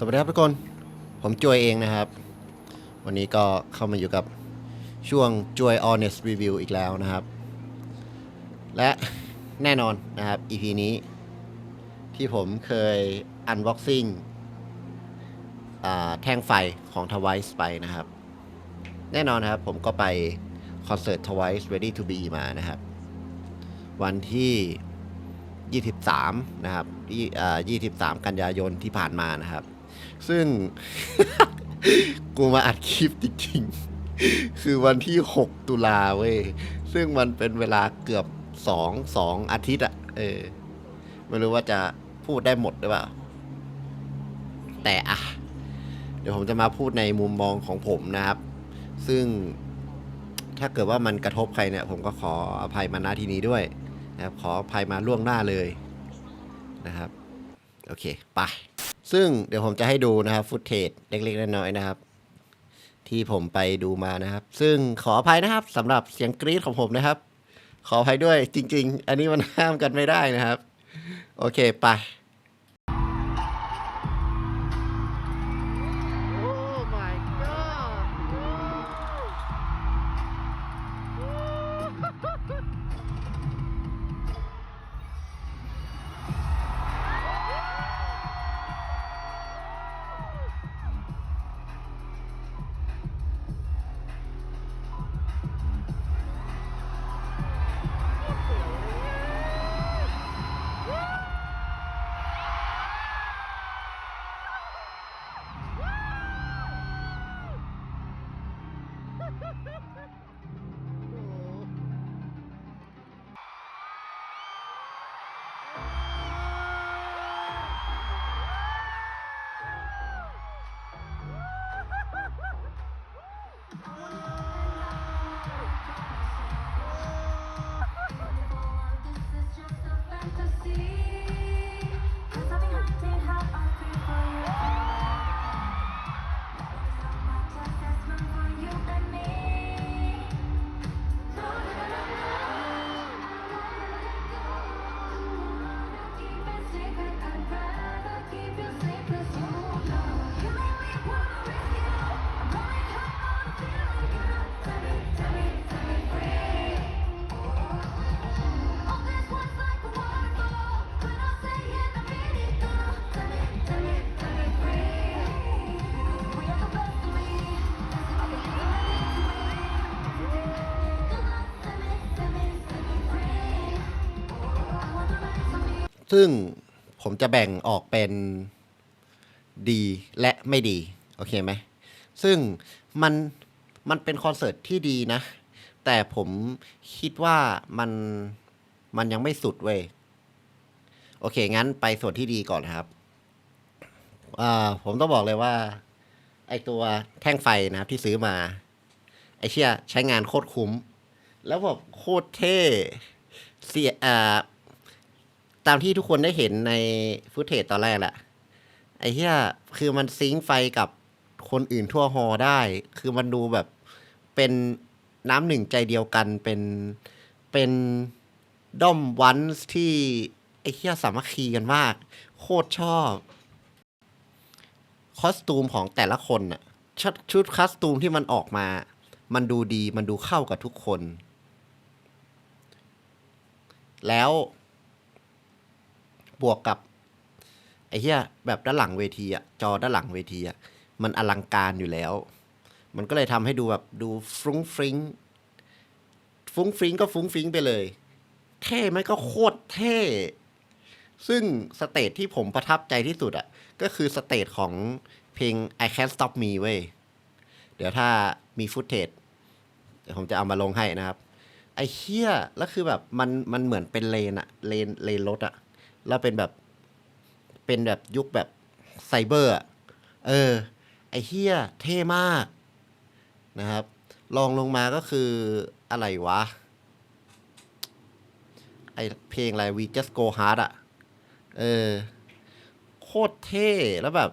สวัสดีครับทุกคน ผมจวยเองนะครับ วันนี้ก็เข้ามาอยู่กับช่วงจวย honest review อีกแล้วนะครับ และแน่นอนนะครับ EP นี้ ที่ผมเคย unboxing อ่าแท่งไฟของ Twice ไปนะครับ แน่นอนนะครับผมก็ไปคอนเสิร์ต Twice Ready to Be มานะครับ วันที่ 23 นะครับยี่อ่า23 กันยายนที่ผ่านมานะครับ ซึ่ง กูมาอัดคลิปจริงๆ คือวันที่ 6 ตุลาเว้ย ซึ่งมันเป็นเวลาเกือบ2 2อาทิตย์อะเออ ไม่รู้ว่าจะพูดได้หมดหรือเปล่า แต่อะเดี๋ยวผมจะมาพูดในมุมมองของผมนะครับ ซึ่งถ้าเกิดว่ามันกระทบใครเนี่ย ผมก็ขออภัยมาณที่นี้ด้วยนะครับ ขออภัยมาล่วงหน้าเลยนะครับ โอเค ไป ซึ่งเดี๋ยวผมจะให้ดูนะครับฟุตเทจเล็กๆน้อยๆนะครับ ที่ผมไปดูมานะครับ ซึ่งขออภัยนะครับสำหรับเสียงกรี๊ดของผมนะครับ ขออภัยด้วยจริง ๆ อันนี้มันห้ามกันไม่ได้นะครับ โอเคไป ซึ่งผมจะแบ่งออกเป็นดีและไม่ดี โอเคไหม ซึ่งมันมันเป็นคอนเสิร์ตที่ดีนะ แต่ผมคิดว่ามันมันยังไม่สุดเว้ย โอเค งั้นไปส่วนที่ดีก่อนครับอ่าผมต้องบอกเลยว่า ไอตัวแท่งไฟนะที่ซื้อมา ไอเชี่ยใช้งานโคตรคุ้ม แล้วแบบโคตรเท่เสียอ่า ตามที่ทุกคนได้เห็นในฟุตเทจตอนแรกแหละ ไอ้เหี้ยคือมันซิงค์ไฟกับคนอื่นทั่วฮอได้ คือมันดูแบบเป็นน้ำหนึ่งใจเดียวกันเป็นเป็นด้อมวันส์ที่ไอ้เหี้ยสามัคคีกันมาก โคตรชอบ คอสตูมของแต่ละคนน่ะชุดชุดคอสตูมที่มันออกมา มันดูดีมันดูเข้ากับทุกคน แล้ว บวกกับไอ้เหี้ยแบบด้านหลังเวทีอะจอด้านหลังเวทีอะมันอลังการอยู่แล้ว มันก็เลยทำให้ดูแบบดูฟรุ้งฟริ้งฟรุ้งฟริ้งก็ฟรุ้งฟริ้งไปเลย เท่ไหมก็โคตรเท่ ซึ่งสเตจที่ผมประทับใจที่สุดอะก็คือสเตจของเพลง I Can't Stop Me เว้ย เดี๋ยวถ้ามีฟุตเทจเดี๋ยวผมจะเอามาลงให้นะครับ ไอ้เฮียแล้วคือแบบมันมันเหมือนเป็นเลนอะเลนเลนรถอะ แล้วเป็นแบบเป็นแบบยุคแบบไซเบอร์เออ ไอเฮียเท่มากนะครับลองลงมาก็คืออะไรวะ ไอเพลงอะไร We Just Go Hard อะเออ โคตรเท่แล้วแบบ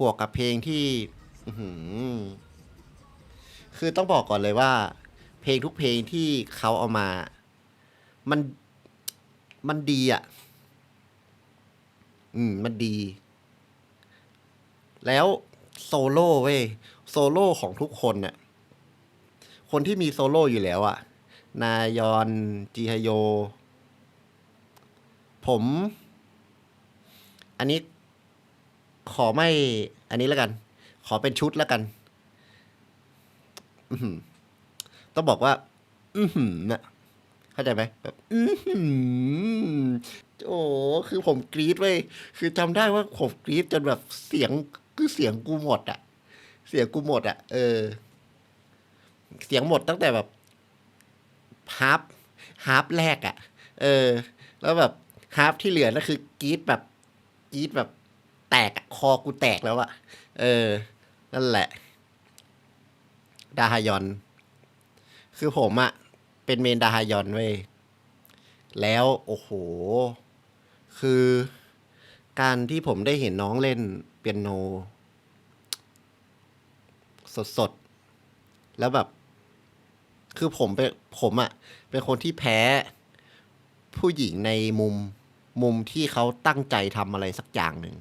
บวกกับเพลงที่คือต้องบอกก่อนเลยว่า เพลงทุกเพลงที่เขาเอามา มันมันดีอะ อืม มันดี แล้วโซโล่เว้ยโซโล่ของทุกคนน่ะคนที่มีโซโล่อยู่แล้วอะนายอนจีฮโย ผม อันนี้ขอไม่ อันนี้แล้วกัน ขอเป็นชุดแล้วกันต้องบอกว่า อือหือน่ะ เข้าใจไหมแบบอือโอ้คือผมกรี๊ดเว้ยคือจำได้ว่าผมกรี๊ดจนแบบเสียงคือเสียงกูหมดอะเสียงกูหมดอะเออ เสียงหมดตั้งแต่แบบฮาร์ปฮาร์ปแรกอะเออ แล้วแบบฮาร์ปที่เหลือนั่นคือกรี๊ดแบบกรี๊ดแบบแตกคอกูแตกแล้วอะเออ นั่นแหละ ดาฮยอน คือผมอะ เป็นเมนดาฮายอนเว้ย แล้วโอ้โห คือการที่ผมได้เห็นน้องเล่นเปียโน สดๆ แล้วแบบ คือผมเป็นผมอะเป็นคนที่แพ้ผู้หญิงในมุมมุมที่เขาตั้งใจทำอะไรสักอย่างหนึ่ง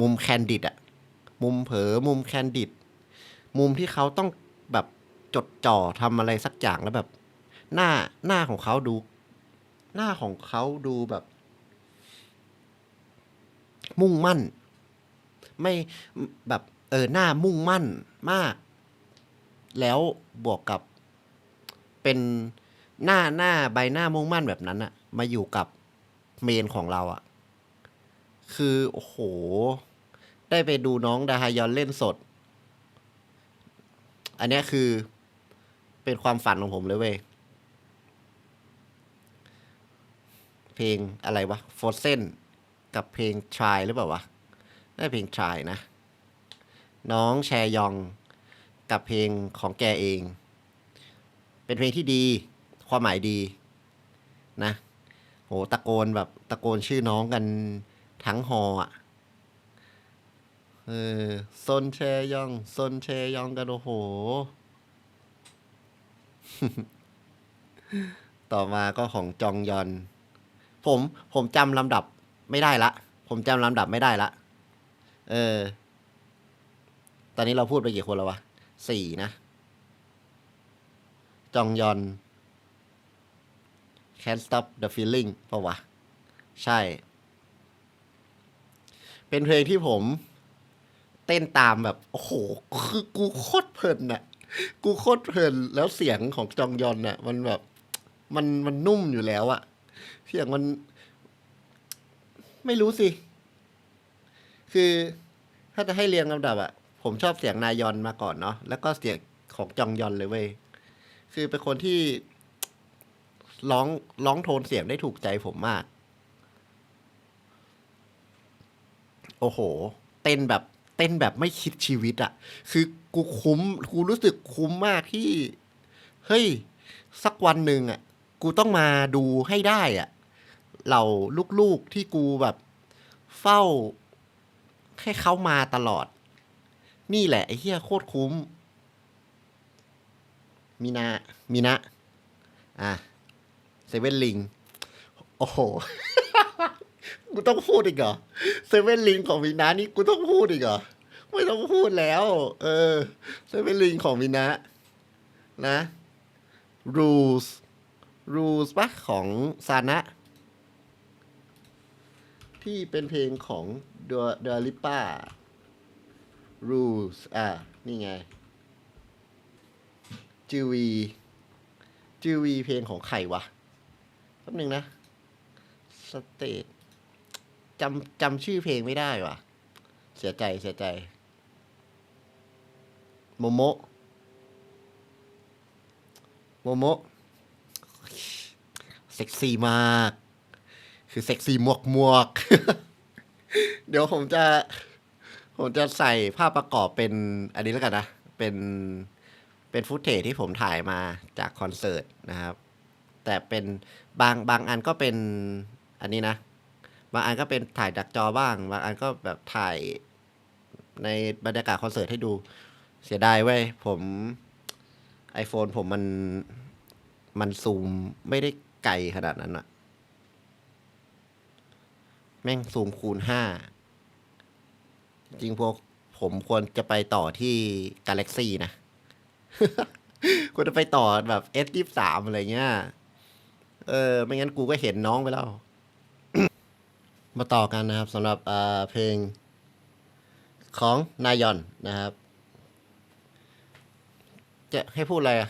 มุมแคนดิดอะมุมเผลอมุมแคนดิดมุมที่เขาต้องแบบจดจ่อทำอะไรสักอย่างแล้วแบบ หน้าหน้าของเขาดู หน้าของเขาดูแบบ มุ่งมั่น ไม่แบบเออหน้ามุ่งมั่นมาก แล้วบวกกับเป็นหน้าหน้าใบหน้ามุ่งมั่นแบบนั้นอะมาอยู่กับเมนของเราอะคือโอ้โห ได้ไปดูน้องดาฮายอนเล่นสด อันนี้คือเป็นความฝันของผมเลยเว้ย เพลงอะไรวะ f r o z e n กับเพลง Try หรือเปล่าวะได้เพลง Try นะ น้องแชยองกับเพลงของแกเอง เป็นเพลงที่ดีความหมายดีนะโหตะโกนแบบตะโกนชื่อน้องกันทั้งฮออะเออซนแชยองซนแชยองกันโอ้โห ต่อมาก็ของจองยอน ผมผมจำลำดับไม่ได้ละ ผมจำลำดับไม่ได้ละ เออ ตอนนี้เราพูดไปกี่คนแล้ววะสี่นะ จองยอน Can't Stop the Feeling ปะวะ ใช่ เป็นเพลงที่ผมเต้นตามแบบ โอ้โห คือกูโคตรเพลินน่ะกูโคตรเพลินแล้วเสียงของจองยอนน่ะมันแบบ มันมันนุ่มอยู่แล้วอะ เสียงมัน ไม่รู้สิ คือถ้าจะให้เรียงลำดับอะผมชอบเสียงนายอนมาก่อนเนาะแล้วก็เสียงของจองยอนเลยเว้ยคือเป็นคนที่ร้องร้องโทนเสียงได้ถูกใจผมมาก โอ้โห เต้นแบบ เต้นแบบไม่คิดชีวิตอะคือกูคุ้มกูรู้สึกคุ้มมากที่ เฮ้ย สักวันหนึ่งอะ กูต้องมาดูให้ได้อะเหล่าลูกๆที่กูแบบเฝ้าให้เขามาตลอด นี่แหละไอ้เหี้ยโคตรคุ้ม มีนา มีนะ อะเซเว่นลิง โอ้โห กูต้องพูดอีกเหรอเซเว่นลิงของมีนานี่กูต้องพูดอีกเหรอ ไม่ต้องพูดแล้ว เออเซเว่นลิงของมีนะ นะ rules rules ปะของซานะ ที่เป็นเพลงของเดอเดอลิป้า rules อะ นี่ไงจิวีจิวีเพลงของใครวะแป๊บหนึ่งนะสเตทจำจำชื่อเพลงไม่ได้วะเสียใจเสียใจ โมโมโมโม เซ็กซี่มาก คือเซ็กซี่มวกมวก เดี๋ยวผมจะ ผมจะใส่ภาพประกอบเป็นอันนี้แล้วกันนะ เป็นเป็นฟุตเทจที่ผมถ่ายมาจากคอนเสิร์ตนะครับ แต่เป็นบางบางอันก็เป็นอันนี้นะ บางอันก็เป็นถ่ายจากจอบ้าง บางอันก็แบบถ่ายในบรรยากาศคอนเสิร์ตให้ดูเสียดายเว้ยผม iPhone ผมมันมันซูมไม่ได้ ไกลขนาดนั้นอะแม่งซูมคูณห้า จริงพวกผมควรจะไปต่อที่กาแล็กซี่นะ ควรจะไปต่อแบบ S ยี่สามอะไรเงี้ย เออ ไม่งั้นกูก็เห็นน้องไปแล้ว มาต่อกันนะครับสำหรับเพลงของนายอนนะครับ จะให้พูดอะไรอะ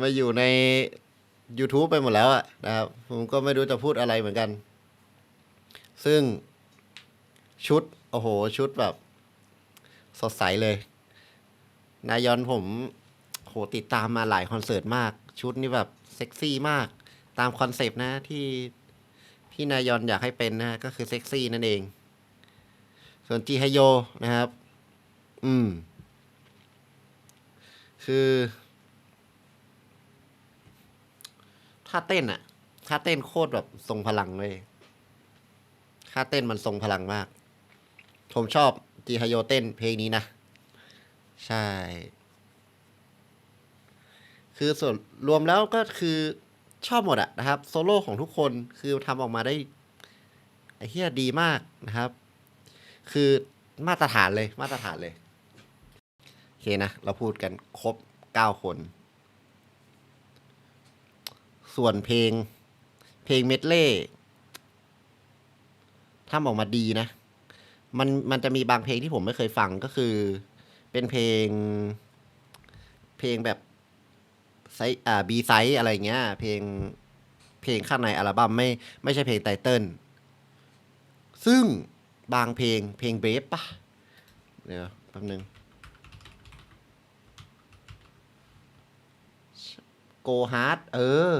มาอยู่ใน YouTube ไปหมดแล้วอะนะครับ ผมก็ไม่รู้จะพูดอะไรเหมือนกัน ซึ่งชุด โอ้โห ชุดแบบ สดใสเลย นายอนผมโหติดตามมาหลายคอนเสิร์ตมาก ชุดนี้แบบ เซ็กซี่มาก ตามคอนเซปต์นะที่ที่นายอนอยากให้เป็นนะ ก็คือเซ็กซี่นั่นเอง ส่วนจีฮโยนะครับ อืม คือ ท่าเต้นอะท่าเต้นโคตรแบบทรงพลังเลยท่าเต้นมันทรงพลังมาก ผมชอบจีฮโยเต้นเพลงนี้นะ ใช่ คือส่วนรวมแล้วก็คือชอบหมดอะนะครับ โซโล่ของทุกคนคือทำออกมาได้ไอ้เฮียดีมากนะครับ คือมาตรฐานเลยมาตรฐานเลย โอเคนะ เราพูดกันครบเก้าคน ส่วนเพลง เพลงเมดเล่ทำออกมาดีนะ มันมันจะมีบางเพลงที่ผมไม่เคยฟังก็คือ เป็นเพลง เพลงแบบไซอ่าบีไซส์อะไรเงี้ย เพลงเพลงข้างในอัลบั้มไม่ไม่ใช่เพลงไตเติลซึ่งบางเพลงเพลงเบฟปะเดี๋ยวแป๊บนึงโกฮาร์ดเออ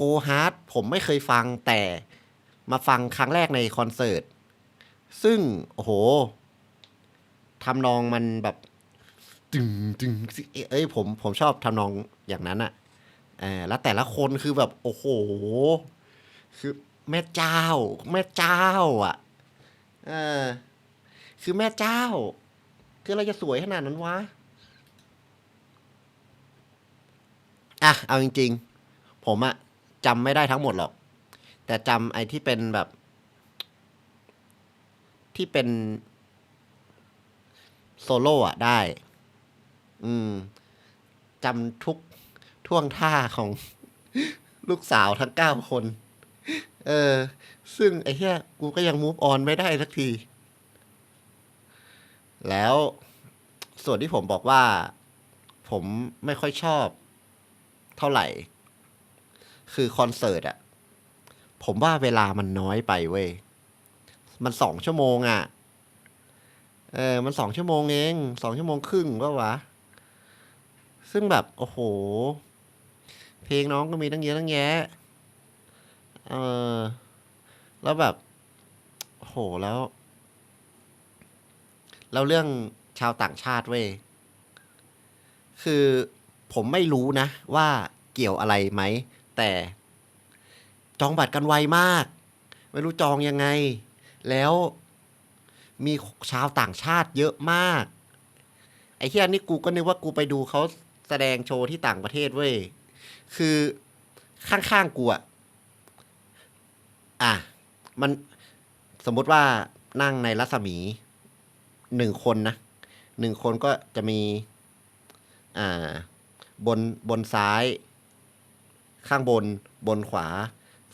โกฮาร์ดผมไม่เคยฟังแต่มาฟังครั้งแรกในคอนเสิร์ต ซึ่ง โอ้โหทำนองมันแบบตึงตึงเอ้ยผมผมชอบทำนองอย่างนั้นอะแล้วแต่ละคนคือแบบ โอ้โห คือแม่เจ้า แม่เจ้าอะเออคือแม่เจ้า คืออะไรจะสวยขนาดนั้นวะอะเอาจริง ๆ ผมอะ จำไม่ได้ทั้งหมดหรอก แต่จำไอ้ที่เป็นแบบ ที่เป็นโซโล่อะได้ อืมจำทุกท่วงท่าของลูกสาวทั้งเก้าคน เออ ซึ่งไอ้เหี้ยกูก็ยังมูฟออนไม่ได้สักที แล้วส่วนที่ผมบอกว่า ผมไม่ค่อยชอบ เท่าไหร่ คือคอนเสิร์ตอะผมว่าเวลามันน้อยไปเว้ย มันสองชั่วโมงอะเออ มันสองชั่วโมงเองสองชั่วโมงครึ่งก็วะ ซึ่งแบบ โอ้โห เพลงน้องก็มีตั้งเยอะตั้งแยะ เออ แล้วแบบ โอ้โห แล้ว แล้วเรื่องชาวต่างชาติเว้ย คือผมไม่รู้นะ ว่าเกี่ยวอะไรไหม แต่จองบัตรกันไวมาก ไม่รู้จองยังไง แล้วมีชาวต่างชาติเยอะมาก ไอ้ที่อันนี้กูก็นึกว่ากูไปดูเขาแสดงโชว์ที่ต่างประเทศเว้ย คือข้างๆกูอะอะ มันสมมติว่านั่งในรัศมีหนึ่งคนนะหนึ่งคนก็จะมี อ่า บนบนซ้าย ข้างบน บนขวา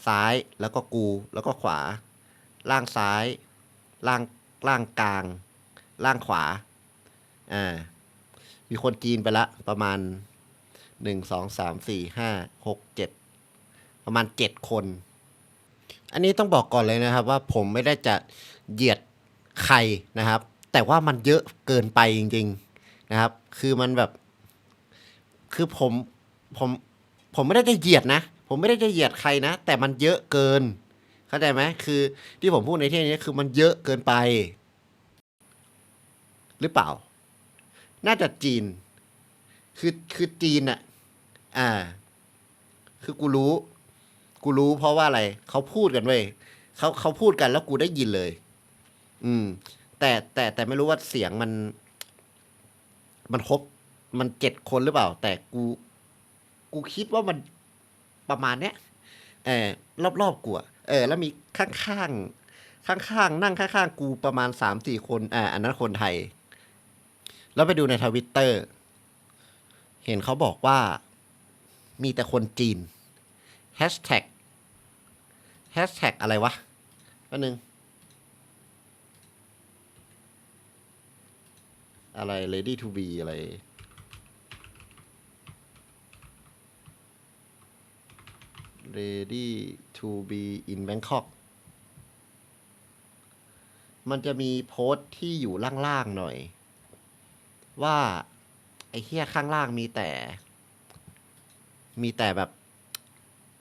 ซ้ายแล้วก็กู แล้วก็ขวา ล่างซ้าย ล่างล่างกลาง ล่างขวาอ่ามีคนจีนไปละประมาณหนึ่งสองสามสี่ห้าหกเจ็ดประมาณเจ็ดคน อันนี้ต้องบอกก่อนเลยนะครับว่าผมไม่ได้จะเหยียดใครนะครับ แต่ว่ามันเยอะเกินไปจริง ๆนะครับ คือมันแบบ คือผมผม ผมไม่ได้จะเหยียดนะ ผมไม่ได้จะเหยียดใครนะ แต่มันเยอะเกิน เข้าใจไหมคือ ที่ผมพูดในที่นี้คือมันเยอะเกินไป หรือเปล่า น่าจะจีน คือคือจีนอะอ่า คือกูรู้ กูรู้เพราะว่าอะไร เขาพูดกันเว้ยเขาเขาพูดกันแล้วกูได้ยินเลย อืม แต่แต่แต่ไม่รู้ว่าเสียงมัน มันครบ มันเจ็ดคนหรือเปล่า แต่กู กูคิดว่ามันประมาณเนี้ยเออรอบๆกูอะเออ แล้วมีข้างๆข้างๆนั่งข้างๆกูประมาณสามสี่คนอ่าอันนั้นคนไทย แล้วไปดูในทวิตเตอร์ เห็นเขาบอกว่ามีแต่คนจีนแฮชแท็กแฮชแท็กอะไรวะอันหนึ่งอะไร ready to be อะไร ready to be in Bangkok มันจะมีโพสต์ที่อยู่ล่างๆหน่อย ว่าไอ้เฮียข้างล่างมีแต่ มีแต่แบบ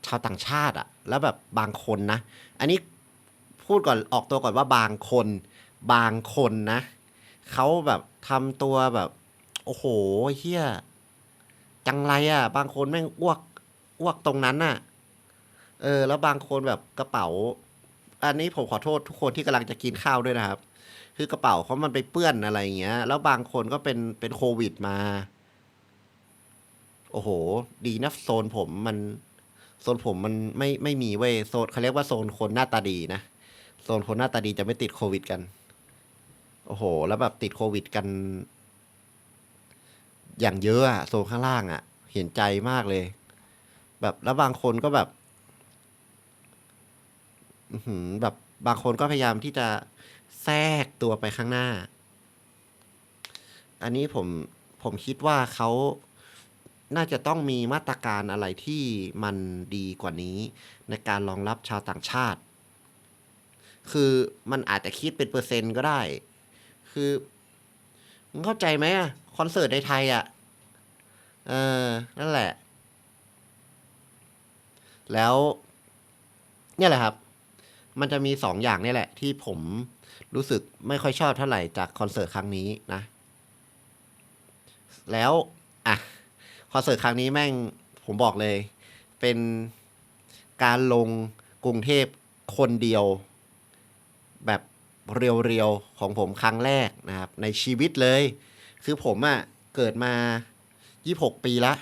ชาวต่างชาติอะแล้วแบบบางคนนะ อันนี้พูดก่อนออกตัวก่อนว่าบางคน บางคนนะ เขาแบบทำตัวแบบ โอ้โหเฮียจังไรอะบางคนแม่งอ้วกอ้วกตรงนั้นน่ะ เออ แล้วบางคนแบบกระเป๋า อันนี้ผมขอโทษทุกคนที่กำลังจะกินข้าวด้วยนะครับ คือกระเป๋าเขามันไปเปื้อนอะไรอย่างเงี้ย แล้วบางคนก็เป็นเป็นโควิดมา โอ้โห ดีนะโซนผมมัน โซนผมมันไม่ไม่มีเว้ยโซนเขาเรียกว่าโซนคนหน้าตาดีนะ โซนคนหน้าตาดีจะไม่ติดโควิดกัน โอ้โห แล้วแบบติดโควิดกัน อย่างเยอะอะโซนข้างล่างอะเห็นใจมากเลย แบบแล้วบางคนก็แบบ อื้อหือแบบบางคนก็พยายามที่จะแทรกตัวไปข้างหน้า อันนี้ผมผมคิดว่าเขาน่าจะต้องมีมาตรการอะไรที่มันดีกว่านี้ ในการรองรับชาวต่างชาติ คือมันอาจจะคิดเป็นเปอร์เซ็นต์ก็ได้ คือมึงเข้าใจไหมอะคอนเสิร์ตในไทยอะเออ นั่นแหละ แล้ว เนี่ยแหละครับ มันจะมีสองอย่างนี่แหละ ที่ผมรู้สึกไม่ค่อยชอบเท่าไหร่จากคอนเสิร์ตครั้งนี้นะ แล้วอะคอนเสิร์ตครั้งนี้แม่งผมบอกเลย เป็นการลงกรุงเทพคนเดียว แบบเรียวๆ ของผมครั้งแรกนะครับ ในชีวิตเลย คือผมอะ่ะเกิดมา 26 ปีละ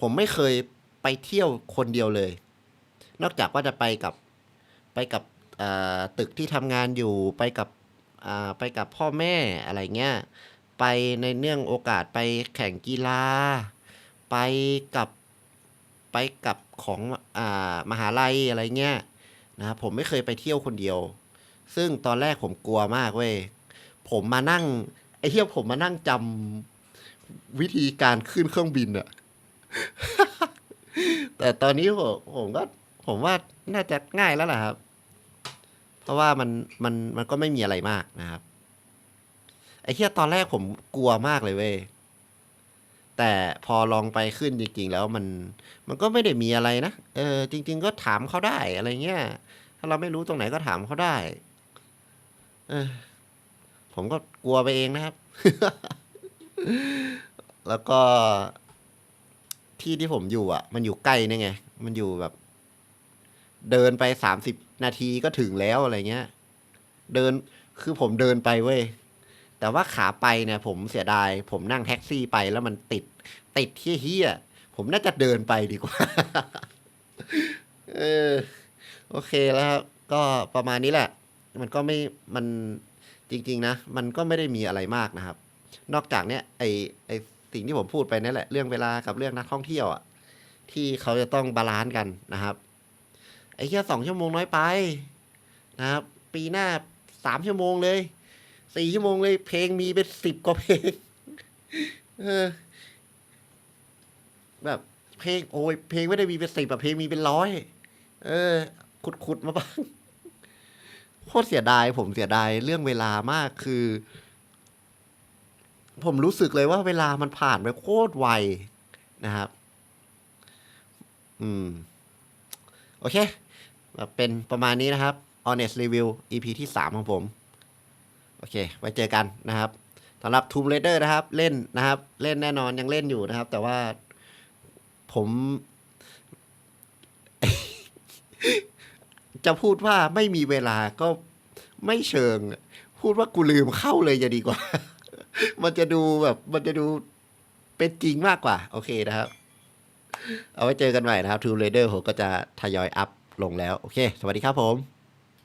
ผมไม่เคยไปเที่ยวคนเดียวเลย นอกจากว่าจะไปกับ ไปกับอ่าตึกที่ทำงานอยู่ไปกับอ่าไปกับพ่อแม่อะไรเงี้ยไปในเนื่องโอกาสไปแข่งกีฬา ไปกับไปกับของอ่ามหาลัยอะไรเงี้ยนะครับผมไม่เคยไปเที่ยวคนเดียว ซึ่งตอนแรกผมกลัวมากเว้ยผมมานั่งไอ้เที่ยวผมมานั่งจำวิธีการขึ้นเครื่องบินอะแต่ตอนนี้ผมผมก็ ผมว่าน่าจะง่ายแล้วล่ะครับ เพราะว่ามันมันมันก็ไม่มีอะไรมากนะครับ ไอ้เที่ยตอนแรกผมกลัวมากเลยเว้ยแต่พอลองไปขึ้นจริงๆแล้วมัน มันก็ไม่ได้มีอะไรนะเออ จริง ๆ ก็ถามเขาได้อะไรเงี้ยถ้าเราไม่รู้ตรงไหนก็ถามเขาได้ เออ ผมก็กลัวไปเองนะครับ แล้วก็ที่ที่ผมอยู่อะ มันอยู่ใกล้นี่ไง มันอยู่แบบ เดินไปสามสิบนาทีก็ถึงแล้วอะไรเงี้ย เดินคือผมเดินไปเว้ยแต่ว่าขาไปเนี่ย ผมเสียดาย ผมนั่งแท็กซี่ไปแล้วมันติด ติดเฮี้ยผมน่าจะเดินไปดีกว่า เออ โอเคแล้วครับ ก็ประมาณนี้แหละ มันก็ไม่มันจริง ๆ นะ มันก็ไม่ได้มีอะไรมากนะครับ นอกจากเนี้ยไอไอสิ่งที่ผมพูดไปนั่นแหละ เรื่องเวลากับเรื่องนักท่องเที่ยวอะที่เขาจะต้องบาลานซ์กันนะครับ ไอ้แค่สองชั่วโมงน้อยไปนะครับ ปีหน้าสามชั่วโมงเลยสี่ชั่วโมงเลย เพลงมีเป็นสิบกว่าเพลงเออ แบบเพลงโอ้ยเพลงไม่ได้มีเป็นสิบแบบเพลงมีเป็นร้อยเออ ขุดขุดๆมาบ้างโคตรเสียดาย ผมเสียดายเรื่องเวลามากคือ ผมรู้สึกเลยว่าเวลามันผ่านไปโคตรไวนะครับ อืม โอเค เป็นประมาณนี้นะครับ honest review EP ที่สามของผม โอเค ไว้เจอกันนะครับสำหรับ Tomb Raider นะครับ เล่นนะครับ เล่นแน่นอนยังเล่นอยู่นะครับ แต่ว่าผมจะพูดว่าไม่มีเวลาก็ไม่เชิง พูดว่ากูลืมเข้าเลยจะดีกว่า มันจะดูแบบ มันจะดูเป็นจริงมากกว่า โอเคนะครับ เอาไว้เจอกันใหม่นะครับ Tomb Raider ผมก็จะทยอยอัพ ลงแล้ว โอเค สวัสดีครับผม